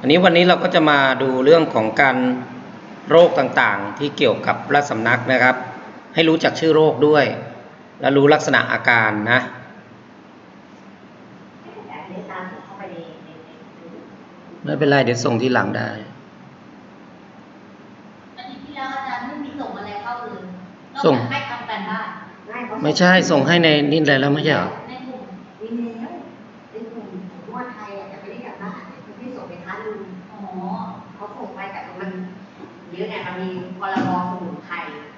อันนี้วันนี้เราก็จะมาดูเรื่องของการโรคต่างๆ ที่เกี่ยวกับราชสำนักนะครับ ให้รู้จักชื่อโรคด้วย และรู้ลักษณะอาการนะแต่อันนี้ตามผมเข้าไปในในในไม่เป็นไรเดี๋ยวส่งที่หลังได้อาทิตย์ที่แล้วอาจารย์ไม่มีส่งอะไรเข้าเลยนอกส่งจากให้ทำการบ้านง่ายเขาไม่ใช่ส่งให้ในนี่เลยแล้วไม่ใช่เหรอ ลุงอ๋อเขาส่งไปแต่มันเยอะไงมันมีพรบสมุนไพร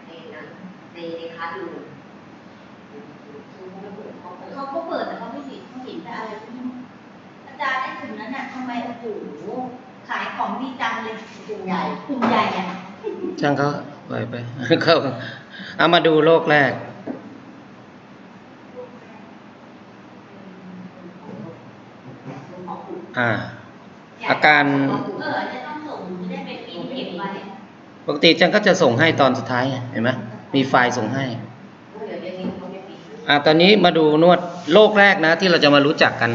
ในนั้นในในค้าลุงคือเขาไม่เปิดเขาเปิดเขาก็เปิดแต่เขาไม่ผิดเขาเห็นแต่อะไรที่อาจารย์ในกลุ่มนั้นน่ะทำไมโอ้โหขายของดีจังเลยกลุ่มใหญ่กลุ่มใหญ่อะช่างเขาปล่อยไปเขาเอามาดูโรคแรกของกลุ่มอ่า อาการปกติจังก็จะส่งให้ตอนสุดท้ายเห็นไหมมีไฟล์ส่งให้อ่าตอนนี้มาดูนวดโรคแรกนะ ที่เราจะมารู้จักกัน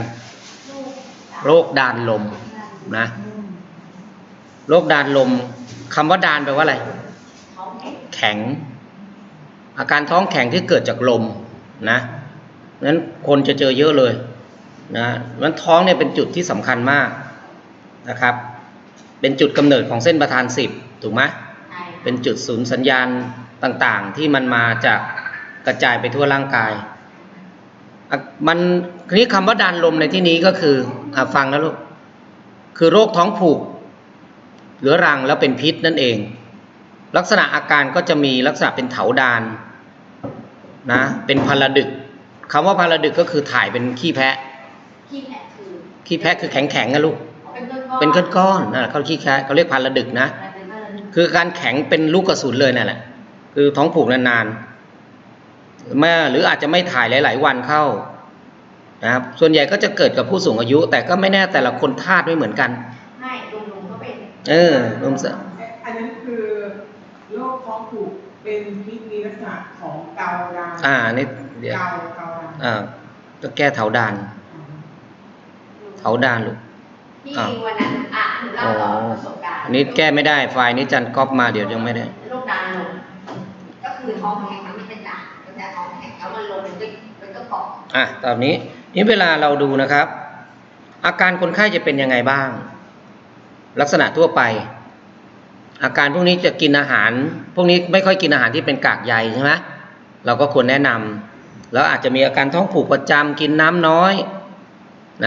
โรคดานลมนะโรคดานลมคำว่าดานแปลว่าอะไร แข็ง อาการท้องแข็งที่เกิดจากลมนะนั้นคนจะเจอเยอะเลยนะนั้นท้องเนี่ยเป็นจุดที่สำคัญมาก นะครับ เป็นจุดกำเนิดของเส้นประธานสิบถูกไหมใช่เป็นจุดศูนย์สัญญาณต่างๆ ที่มันมาจากกระจายไปทั่วร่างกายอะมันทีนี้คำว่าดานลมในที่นี้ก็คืออะฟังนะลูก คือโรคท้องผูกเหลือรังแล้วเป็นพิษนั่นเอง ลักษณะอาการก็จะมีลักษณะเป็นเถาดานนะ เป็นพาราดึกคำว่าพาราดึกก็คือถ่ายเป็นขี้แพะ ขี้แผลคือ ขี้แพะคือแข็งๆนะลูก เป็นก้อนๆเป็นก้อนๆนั่นแหละเขาขี้แพะเขาเรียกพาราดึกนะเป็นก้อนๆคือการแข็งเป็นลูกกระสุนเลยนั่นแหละ คือท้องผูกนานๆไม่หรืออาจจะไม่ถ่ายหลาย ๆ วันเข้านะครับ ส่วนใหญ่ก็จะเกิดกับผู้สูงอายุ แต่ก็ไม่แน่แต่ละคนธาตุไม่เหมือนกันใช่ลุงลุงก็เป็นเออลมสะอันนั้นคือโรคท้องผูกเป็นพิษมีลักษณะของเกาดานอ่านี่เดี๋ยวเกาเกาดานอ่าก็แก้เถาดานเถาดานลูก ที่อ้าววันนั้นอะหนูเล่าต่อประสบการณ์อันนี้แก้ไม่ได้ไฟล์นี้จันก๊อปมาเดี๋ยวยังไม่ได้โรคดานลงก็คือท้องแข็งมันไม่เป็นดานมันจะท้องแข็งแล้วมันลงมันก็มันก็เกาะอะตอนนี้นี่เวลาเราดูนะครับ อาการคนไข้จะเป็นยังไงบ้าง ลักษณะทั่วไป อาการพวกนี้จะกินอาหาร พวกนี้ไม่ค่อยกินอาหารที่เป็นกากใยใช่ไหมเราก็ควรแนะนำแล้วอาจจะมีอาการท้องผูกประจำกินน้ำน้อย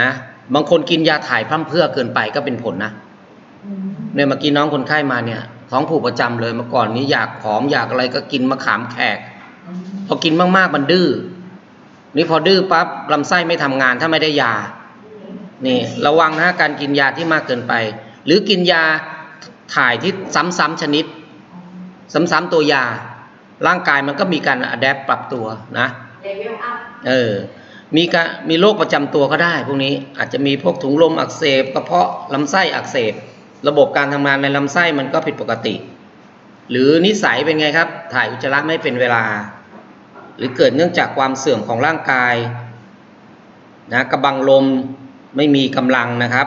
นะ บางคนกินยาถ่ายพร่ำเพรื่อเกินไปก็เป็นผลนะเนี่ยเมื่อกี้น้องคนไข้มาเนี่ย ท้องผูกประจำเลยเมื่อก่อนนี้อยากผอมอยากอะไรก็กินมะขามแขกพอกินมากๆมันดื้อนี่พอดื้อปั๊บลำไส้ไม่ทำงานถ้าไม่ได้ยา นี่ ระวังนะการกินยาที่มากเกินไป หรือกินยาถ่ายที่ซ้ำๆชนิด ซ้ำๆตัวยา ร่างกายมันก็มีการอัดแอปปรับตัวนะเลเวลอัพเออ มีการมีโรคประจำตัวก็ได้ พวกนี้อาจจะมีพวกถุงลมอักเสบกระเพาะลำไส้อักเสบ ระบบการทำงานในลำไส้มันก็ผิดปกติ หรือนิสัยเป็นไงครับ ถ่ายอุจจาระไม่เป็นเวลา หรือเกิดเนื่องจากความเสื่อมของร่างกายนะกระบังลมไม่มีกำลังนะครับ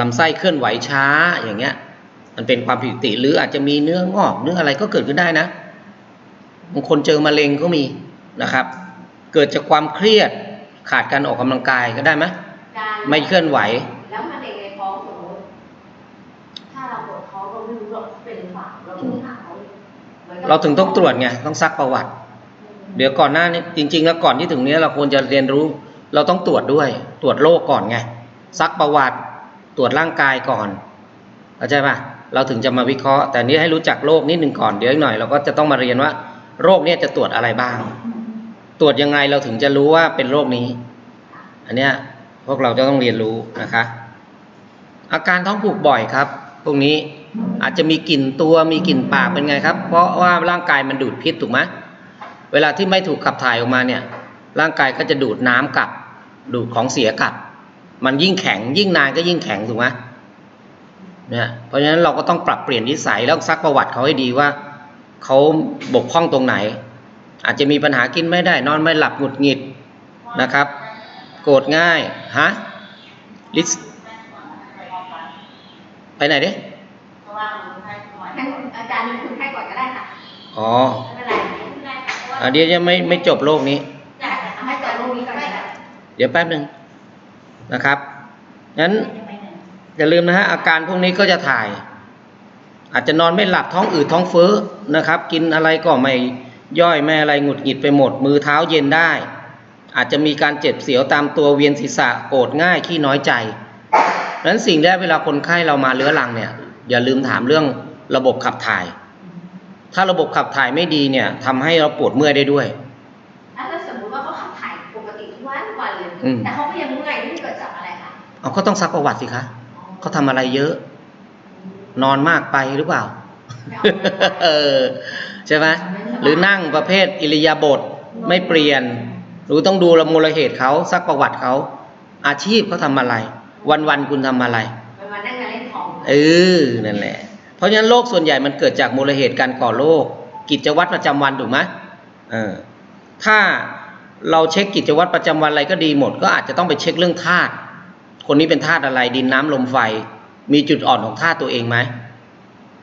ลำไส้เคลื่อนไหวช้าอย่างเงี้ย มันเป็นความผิดปกติ หรืออาจจะมีเนื้องอกเนื้ออะไรก็เกิดขึ้นได้นะบางคนเจอมะเร็งก็มีนะครับ เกิดจากความเครียดขาดการออกกำลังกายก็ได้ไหมการไม่เคลื่อนไหว แล้วมะเร็งในท้องสมมติถ้าเราปวดท้องเราไม่รู้หรอกเป็นหรือเปล่าเราต้องถามเขาหมือนกับเราถึงต้องตรวจไงต้องซักประวัติ เดี๋ยวก่อนหน้านี้จริง ๆ แล้วก่อนที่ถึงเนี้ยเราควรจะเรียนรู้ เราต้องตรวจด้วย ตรวจโรคก่อนไงซักประวัติ ตรวจร่างกายก่อนเข้าใจป่ะเราถึงจะมาวิเคราะห์ แต่นี้ให้รู้จักโรคนิดหนึ่งก่อนเดี๋ยวอีกหน่อยเราก็จะต้องมาเรียนว่า โรคเนี้ยจะตรวจอะไรบ้าง ตรวจยังไงเราถึงจะรู้ว่าเป็นโรคนี้ อันเนี้ยพวกเราจะต้องเรียนรู้นะคะ อาการท้องผูกบ่อยครับ พวกนี้อาจจะมีกลิ่นตัวมีกลิ่นปากเป็นไงครับ เพราะว่าร่างกายมันดูดพิษถูกไหมเวลาที่ไม่ถูกขับถ่ายออกมาเนี่ย ร่างกายก็จะดูดน้ำกลับ ดูดของเสียกลับ มันยิ่งแข็ง ยิ่งนานก็ยิ่งแข็งถูกไหมเนี่ยเพราะฉะนั้นเราก็ต้องปรับเปลี่ยนนิสัยแล้วซักประวัติเขาให้ดีว่าเขาบกพร่องตรงไหน อาจจะมีปัญหากินไม่ได้ นอนไม่หลับหงุดหงิดนะครับ โกรธง่ายฮะลิสไปไหนดิเพราะว่าคนไข้ก่อนให้อาจารย์เป็นคนไข้ก่อนก็ได้ค่ะอ๋อไม่เป็นไรไม่เป็นไรค่ะเพราะว่าอะเดี๋ยวยังไม่ไม่จบโลกนี้อยากจะเอาให้จบโรคนี้ก่อนก็ได้เดี๋ยวแป๊บหนึ่งนะครับงั้นจะไปไหนอย่าลืมนะฮะอาการพวกนี้ก็จะถ่าย อาจจะนอนไม่หลับท้องอืดท้องเฟ้อนะครับ กินอะไรก็ไม่ ย่อยไม่อะไรหงุดหงิดไปหมด มือเท้าเย็นได้ อาจจะมีการเจ็บเสียวตามตัวเวียนศีรษะโกรธง่ายขี้น้อยใจดังนั้นสิ่งแรกเวลาคนไข้เรามาเรื้อรังเนี่ย อย่าลืมถามเรื่องระบบขับถ่าย ถ้าระบบขับถ่ายไม่ดีเนี่ยทำให้เราปวดเมื่อยได้ด้วยถ้าสมมติว่าเขาขับถ่ายปกติทุกวันทุกวันเลยอืมแต่เขาก็ยังเมื่อยนี่เกิดจากอะไรคะเอาก็ต้องซักประวัติสิคะเขาทำอะไรเยอะ นอนมากไปหรือเปล่า เออใช่ไหมหรือนั่งประเภทอิริยาบถไม่เปลี่ยน หรือต้องดูละมูลเหตุเขาซักประวัติเขา อาชีพเขาทำอะไร วันวันๆคุณทำอะไรมันมานั่งเล่นของเออนั่นแหละ เพราะฉะนั้นโรคส่วนใหญ่มันเกิดจากมูลเหตุการก่อโรคกิจวัตรประจำวันถูกไหมเออถ้าเราเช็คกิจวัตรประจำวันอะไรก็ดีหมด ก็อาจจะต้องไปเช็คเรื่องธาตุคนนี้เป็นธาตุอะไรดินน้ำลมไฟ มีจุดอ่อนของธาตุตัวเองไหม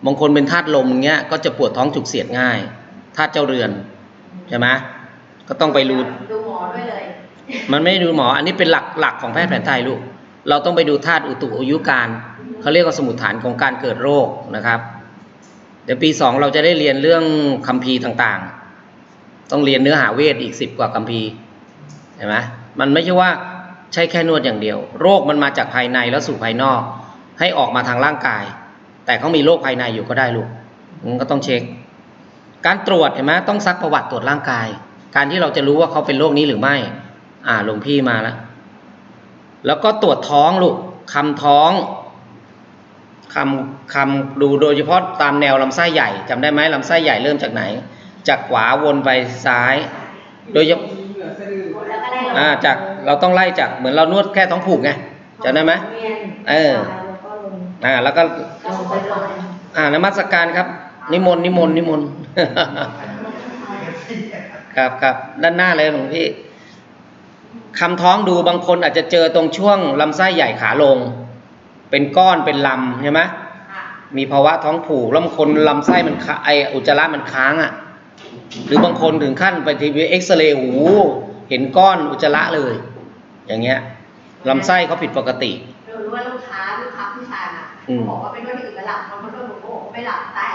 บางคนเป็นธาตุลมอย่างเงี้ยก็จะปวดท้องจุกเสียดง่ายธาตุเจ้าเรือนใช่ไหมก็ต้องไปรู้ดูหมอด้วยเลย มันไม่ได้ดูหมอ อันนี้เป็นหลักหลักของแพทย์แผนไทยลูก เราต้องไปดูธาตุอุตุอายุการเขาเรียกว่าสมุดฐานของการเกิดโรคนะครับ เดี๋ยวปีสองเราจะได้เรียนเรื่องคัมภีร์ต่างๆ ต้องเรียนเนื้อหาเวทอีกสิบกว่าคัมภีร์เห็นไหมมันไม่ใช่ว่าใช่แค่นวดอย่างเดียว โรคมันมาจากภายในแล้วสู่ภายนอก ให้ออกมาทางร่างกาย แต่เขามีโรคภายในอยู่ก็ได้ลูกมันก็ต้องเช็ค การตรวจเห็นไหมต้องซักประวัติตรวจร่างกาย การที่เราจะรู้ว่าเขาเป็นโรคนี้หรือไม่ อ่าหลวงพี่มาแล้วแล้วก็ตรวจท้องลูกคำท้องคำคำดูโดยเฉพาะตามแนวลำไส้ใหญ่จำได้ไหมลำไส้ใหญ่เริ่มจากไหน จากขวาวนไปซ้าย โดยเฉพาะเหนือสะดือแล้วก็ได้อ่าจากเราต้องไล่จากเหมือนเรานวดแค่ท้องผูกไงจำได้ไหมเวียนเออแล้วก็ลง อ่าแล้วก็อ่านมัสการครับ นิมนต์นิมนต์นิมนต์ครับครับด้านหน้าเลยหลวงพี่คำท้องดูบางคนอาจจะเจอตรงช่วงลำไส้ใหญ่ขาลง เป็นก้อนเป็นลำใช่ไหมมีภาวะท้องผูกแล้วบางคนลำไส้มันไออุจจาระมันค้างอะ หรือบางคนถึงขั้นไปทีวีเอ็กซเรย์หูเห็นก้อนอุจจาระเลย อย่างเงี้ยลำไส้เขาผิดปกติ เรารู้ว่าลูกค้าลูกค้าผู้ชายอะอืมบอกว่าเป็นนวดที่อื่นไม่หลับบางคนนวดหนูก็บอกว่าไม่หลับแต่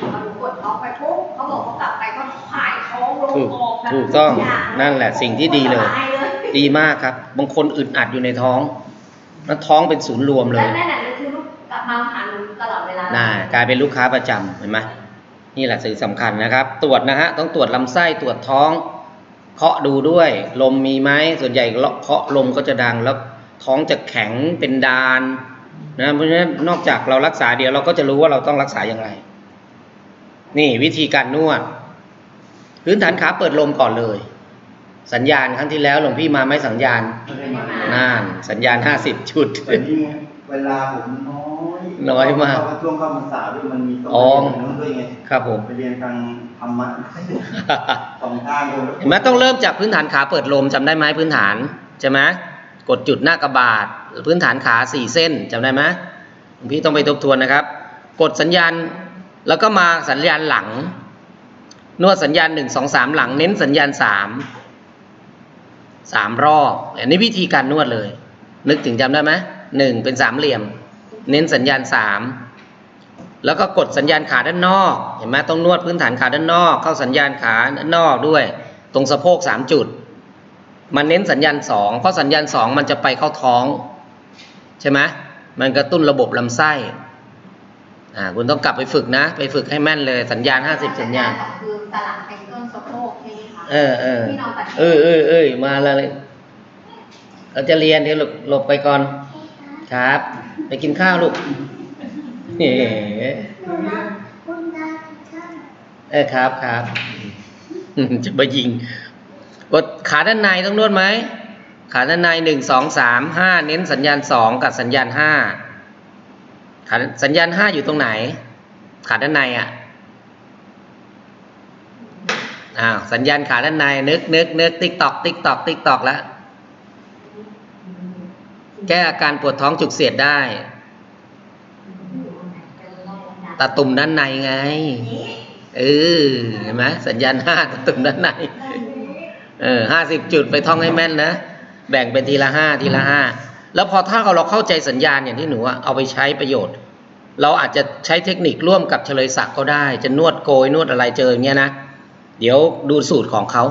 พอหนูกดท้องไปปุ๊บเขาบอกเขากลับไปก็หายท้องลงถูกออกแบบถูกต้องทุย่านั่นแหละสิ่งที่ดีเลยสบายเลยดีมากครับ บางคนอึดอัดอยู่ในท้อง แล้วท้องเป็นศูนย์รวมเลและยนั่นแหละคือลูกกลับมาหาหนูตลอดเวลาน่ากลายเป็นลูกค้าประจำเห็นไหมนี่แหละสิ่งสำคัญนะครับ ตรวจนะฮะต้องตรวจลำไส้ตรวจท้อง เคาะดูด้วย ลมมีไหมส่วนใหญ่เคาะลมก็จะดังแล้วท้องจะแข็งเป็นดาน นะเพราะฉะนั้นนอกจากเรารักษาเดียวเราก็จะรู้ว่าเราต้องรักษาอย่างไร นี่วิธีการนวดพื้นฐานขาเปิดลมก่อนเลย สัญญาณครั้งที่แล้วหลวงพี่มาไหม่สัญญาณไม่ได้มาน่านสัญญาณห้าสิบชุดแต่นี่เวลาผมน้อยน้อยมากเพระว่ช่วงเข้าพรรษาด้วยมันมีตรงอ๋อนู้นด้วยไงครับผมไปเรียนทางธรรมะสองทางเลยเห็นไหมต้องเริ่มจากพื้นฐานขาเปิดลมจำได้ไหมพื้นฐานใช่ไหม กดจุดหน้ากระบาดพื้นฐานขาสี่เส้นจำได้ไหมพี่ต้องไปทบทวนนะครับ กดสัญญาณแล้วก็มาสัญญาณหลัง นวดสัญญาณหนึ่งสองสามหลัง เน้นสัญญาณสามสามรอบ อันนี้วิธีการนวดเลย นึกถึงจำได้ไหมหนึ่งเป็นสามเหลี่ยม เน้นสัญญาณสามแล้วก็กดสัญญาณขาด้านนอก เห็นไหมต้องนวดพื้นฐานขาด้านนอก เข้าสัญญาณขาด้านนอกด้วย ตรงสะโพกสามจุด มันเน้นสัญญาณสองเพราะสัญญาณสองมันจะไปเข้าท้อง ใช่ไหมมันกระตุ้นระบบลำไส้อ่าคุณต้องกลับไปฝึกนะ ไปฝึกให้แม่นเลยสัญญาณห้าสิบสัญญาณสองคือสลับเป็นต้นสะโพกใช่ไหมคะเออเออที่นอนตัดเออเออเออมาแล้วเลยเราจะเรียนเดี๋ยวหลบหลบไปก่อน ครับ ไปกินข้าวลูกเฮ้คุณดาค่ะเออครับครับจะมายิง กดขาด้านในต้องนวดไหม ขาด้านในหนึ่งสองสามห้าเน้นสัญญาณสองกับสัญญาณห้าขาสัญญาณห้าอยู่ตรงไหน ขาด้านในอะอ้าวสัญญาณขาด้านในนึกนึกนึกติ๊กตอกติ๊กตอกติ๊กตอกแล้วแก้อาการปวดท้องจุกเสียดได้ตาตุ่มด้านในไง เออเห็นไหมสัญญาณห้าตาตุ่มด้านใน เออห้าสิบจุดไปท่องให้แม่นนะ แบ่งเป็นทีละห้าทีละห้าแล้วพอถ้าเราเข้าใจสัญญาณอย่างที่หนูอะเอาไปใช้ประโยชน์ เราอาจจะใช้เทคนิคร่วมกับเฉลยศักดิ์ก็ได้ จะนวดโกยนวดอะไรเจออย่างเงี้ยนะ เดี๋ยวดูสูตรของเขา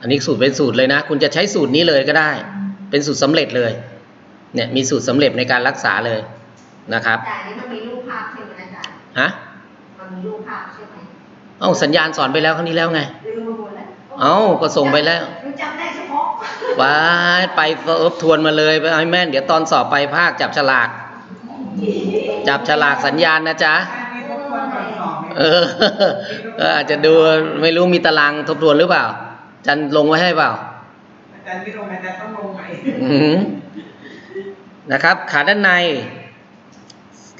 อันนี้สูตรเป็นสูตรเลยนะ คุณจะใช้สูตรนี้เลยก็ได้ เป็นสูตรสำเร็จเลย เนี่ยมีสูตรสำเร็จในการรักษาเลยนะครับแต่อันนี้มันมีรูปภาพใช่ไหมอาจารย์ฮะมันมีรูปภาพใช่ไหมเอ้าสัญญาณสอนไปแล้วครั้งนี้แล้วไงลืมไปหมดแล้ว เอ้าก็ส่งไปแล้วรู้จำได้เฉพาะว้ายไปเฟิบทวนมาเลยไปเอาให้แม่นเดี๋ยวตอนสอบไปภาคจับฉลาก จับฉลากสัญญาณนะจ๊ะอันนี้ทบทวนก่อนสอบไหมเออเอออาจจะดูไม่รู้มีตารางทบทวนหรือเปล่าจันลงไว้ให้เปล่าอาจารย์ไม่ลงอาจารย์ต้องลงใหม่อือหือนะครับ ขาด้านใน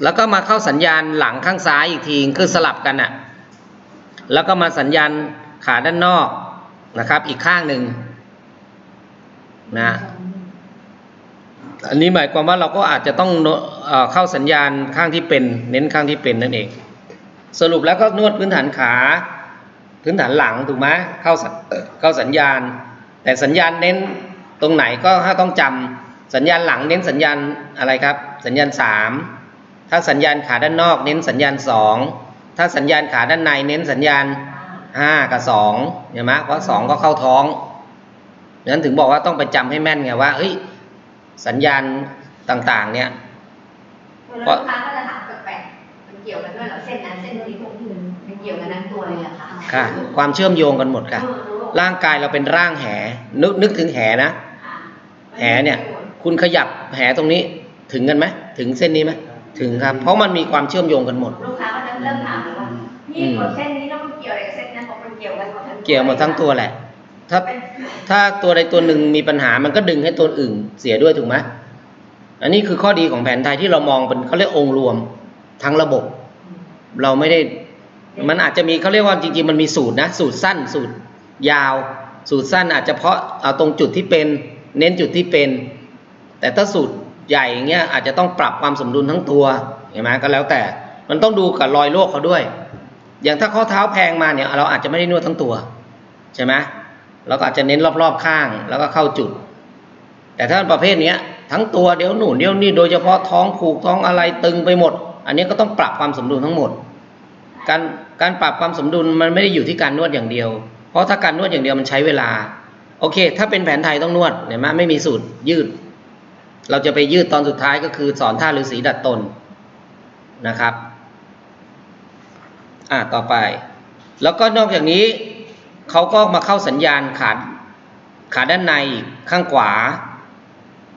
แล้วก็มาเข้าสัญญาณหลังข้างซ้ายอีกทีคือสลับกันอะแล้วก็มาสัญญาณขาด้านนอก นะครับ อีกข้างหนึ่งนะอันนี้หมายความว่าเราก็อาจจะต้องเอเข้าสัญญาณข้างที่เป็น เน้นข้างที่เป็นนั่นเอง สรุปแล้วก็นวดพื้นฐานขา พื้นฐานหลังถูกไหมเข้าสัญเข้าสัญญาณ แต่สัญญาณเน้นตรงไหนก็ถ้าต้องจำสัญญาณหลังเน้นสัญญาณอะไรครับ สัญญาณสามถ้าสัญญาณขาด้านนอก เน้นสัญญาณสองถ้าสัญญาณขาด้านในเน้นสัญญาณ ห้ากับสองเห็นไหมเพราะสองก็เข้าท้องนั้นถึงบอกว่าต้องไปจำให้แม่นไงว่าเฮ้ยสัญญาณต่างๆ เนี่ยแล้วลูกค้าก็จะถามแปลกๆมันเกี่ยวกันด้วยเหรอเส้นนั้นเส้นนี้มันเกี่ยวกันทั้งตัวเลยเหรอคะค่ะ ความเชื่อมโยงกันหมดค่ะเออรู้ร่างกายเราเป็นร่างแหนึกนึกถึงแหนะค่ะแหเนี่ย คุณขยับแหตรงนี้ถึงกันไหมถึงเส้นนี้ไหมถึงครับ เพราะมันมีความเชื่อมโยงกันหมด ลูกค้าก็จะเริ่มถามเลยว่าอืนี่มกดเส้นนี้แล้วมันเกี่ยวอะไรกับเส้นนั้นบอกมัน เกี่ยวกันหมดทั้งเกี่ยวหมดทั้งตัวแหละ ถ้าถ้าตัวใดตัวหนึ่งมีปัญหามันก็ดึงให้ตัวอื่นเสียด้วยถูกไหมอันนี้คือข้อดีของแผนไทยที่เรามองเป็นเขาเรียกองค์รวมทั้งระบบ เราไม่ได้มันอาจจะมีเขาเรียกว่าจริงๆมันมีสูตรนะ สูตรสั้น สูตรยาว สูตรสั้นอาจจะเพาะเอาตรงจุดที่เป็น เน้นจุดที่เป็น แต่ถ้าสูตรใหญ่อย่างเงี้ยอาจจะต้องปรับความสมดุลทั้งตัวเห็นไหมก็แล้วแต่มันต้องดูกับรอยโรคเขาด้วย อย่างถ้าข้อเท้าแพงมาเนี่ยเราอาจจะไม่ได้นวดทั้งตัวใช่ไหมเราก็อาจจะเน้นรอบๆข้างแล้วก็เข้าจุด แต่ถ้าประเภทเนี้ยทั้งตัวเดี๋ยวหนุนเดี๋ยวนี่โดยเฉพาะท้องผูกท้องอะไรตึงไปหมด อันนี้ก็ต้องปรับความสมดุลทั้งหมด การการปรับความสมดุลมันไม่ได้อยู่ที่การนวดอย่างเดียว เพราะถ้าการนวดอย่างเดียวมันใช้เวลา โอเค ถ้าเป็นแผนไทยต้องนวดเห็นไหมไม่มีสูตรยืด เราจะไปยืดตอนสุดท้ายก็คือสอนท่าฤาษีดัดตนนะครับ อ่าต่อไป แล้วก็นอกจากนี้เขาก็มาเข้าสัญญาณขาขาด้านในข้างขวา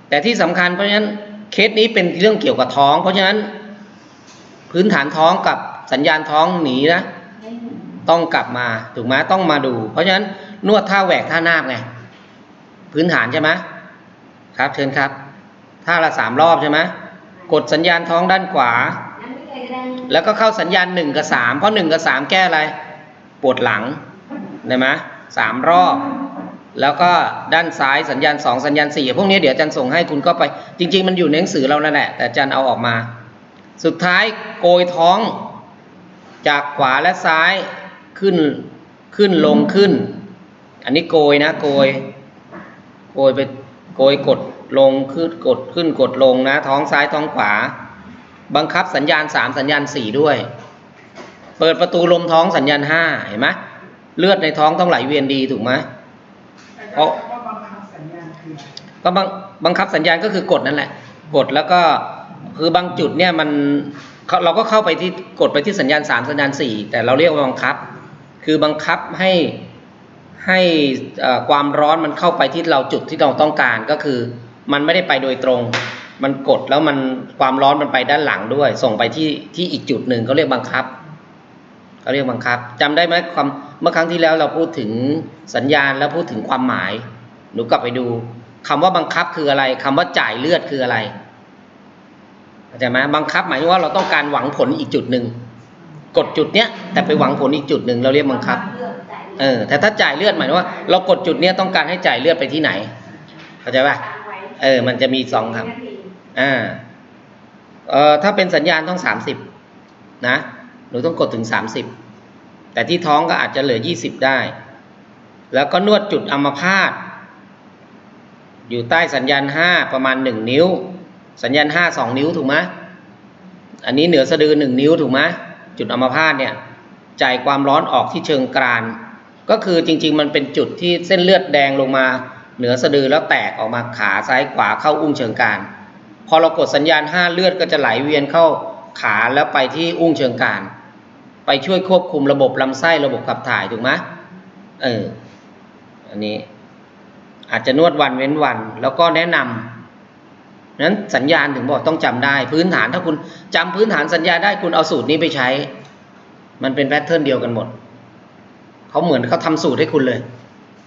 แต่ที่สำคัญเพราะฉะนั้นเคสนี้เป็นเรื่องเกี่ยวกับท้อง เพราะฉะนั้น พื้นฐานท้องกับสัญญาณท้องหนีนะต้องกลับมาถูกไหมต้องมาดู เพราะฉะนั้นนวดท่าแหวกท่านาบไงพื้นฐานใช่ไหมครับเชิญครับท่าละสามรอบใช่ไหมกดสัญญาณท้องด้านขวา แล้วก็เข้าสัญญาณหนึ่งกับสามเพราะหนึ่งกับสามแก้อะไร ปวดหลังได้ไหมสามรอบ แล้วก็ด้านซ้ายสัญญาณสองสัญญาณสี่พวกนี้เดี๋ยวอาจารย์ส่งให้คุณก็ไป จริง ๆ มันอยู่ในหนังสือเรานั่นแหละแต่อาจารย์เอาออกมา สุดท้ายโกยท้อง จากขวาและซ้ายขึ้นขึ้นลงขึ้น อันนี้โกยนะโกย โกยไปโกยกดลงขึ้นกดขึ้นกดลงนะ ท้องซ้ายท้องขวา บังคับสัญญาณสามสัญญาณสี่ด้วย เปิดประตูลมท้องสัญญาณห้าเห็นไหมเลือดในท้องต้องไหลเวียนดีถูกไหมเพราะบังคับสัญญาณก็บังบังคับสัญญาณก็คือกดนั่นแหละ กดแล้วก็คือบางจุดเนี่ยมันเขาเราก็เข้าไปที่กดไปที่สัญญาณสามสัญญาณสี่แต่เราเรียกว่าบังคับ คือบังคับให้ให้ความร้อนมันเข้าไปที่เราจุดที่เราต้องการก็คือ มันไม่ได้ไปโดยตรง มันกดแล้วมันความร้อนมันไปด้านหลังด้วย ส่งไปที่ที่อีกจุดหนึ่งเขาเรียกบังคับเขาเรียกบังคับจำได้ไหมความเมื่อครั้งที่แล้วเราพูดถึงสัญญาณแล้วพูดถึงความหมาย หนูกลับไปดูคำว่าบังคับคืออะไรคำว่าจ่ายเลือดคืออะไรเข้าใจไหมบังคับหมายว่าเราต้องการหวังผลอีกจุดหนึ่งกดจุดเนี้ยแต่ไปหวังผลอีกจุดหนึ่งเราเรียกบังคับเออแต่ถ้าจ่ายเลือดหมายว่า เรากดจุดเนี้ยต้องการให้จ่ายเลือดไปที่ไหนเข้าใจป่ะเออ มันจะมีสองคำ อ่าเอ่อถ้าเป็นสัญญาณต้องสามสิบนะหนูต้องกดถึง30แต่ที่ท้องก็อาจจะเหลือ20ได้ แล้วก็นวดจุดอัมพาตอยู่ใต้สัญญาณ5ประมาณ1นิ้ว สัญญาณ5 2นิ้วถูกไหมอันนี้เหนือสะดือ1นิ้วถูกไหมจุดอัมพาตเนี่ยจ่ายความร้อนออกที่เชิงกราน ก็คือจริง ๆ มันเป็นจุดที่เส้นเลือดแดงลงมา เหนือสะดือแล้วแตกออกมาขาซ้ายขวาเข้าอุ้งเชิงกราน พอเรากดสัญญาณ 5 เลือดก็จะไหลเวียนเข้าขาแล้วไปที่อุ้งเชิงกรานไปช่วยควบคุมระบบลำไส้ระบบขับถ่ายถูกไหมเอออันนี้อาจจะนวดวันเว้นวัน แล้วก็แนะนำนั้นสัญญาณถึงบอกต้องจำได้ พื้นฐานถ้าคุณจำพื้นฐานสัญญาได้คุณเอาสูตรนี้ไปใช้ มันเป็นแพทเทิร์นเดียวกันหมดเขาเหมือนเขาทำสูตรให้คุณเลย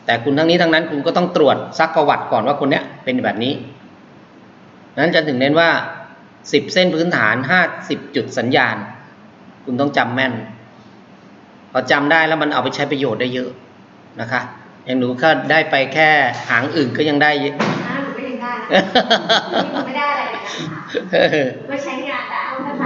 แต่คุณทั้งนี้ทั้งนั้นคุณก็ต้องตรวจซักประวัติก่อนว่าคนเนี้ยเป็นแบบนี้ นั้นจะถึงเน้นว่าสิบเส้นพื้นฐานห้าสิบจุดสัญญาณ คุณต้องจำแม่น พอจำได้แล้วมันเอาไปใช้ประโยชน์ได้เยอะนะคะ อย่างหนูก็ได้ไปแค่หางอื่นก็ยังได้เยอะถ้าหนูไม่ได้ได้นะหนูไม่ได้อะไรเลยนะคะเออไม่ใช้งานแล้วภาษา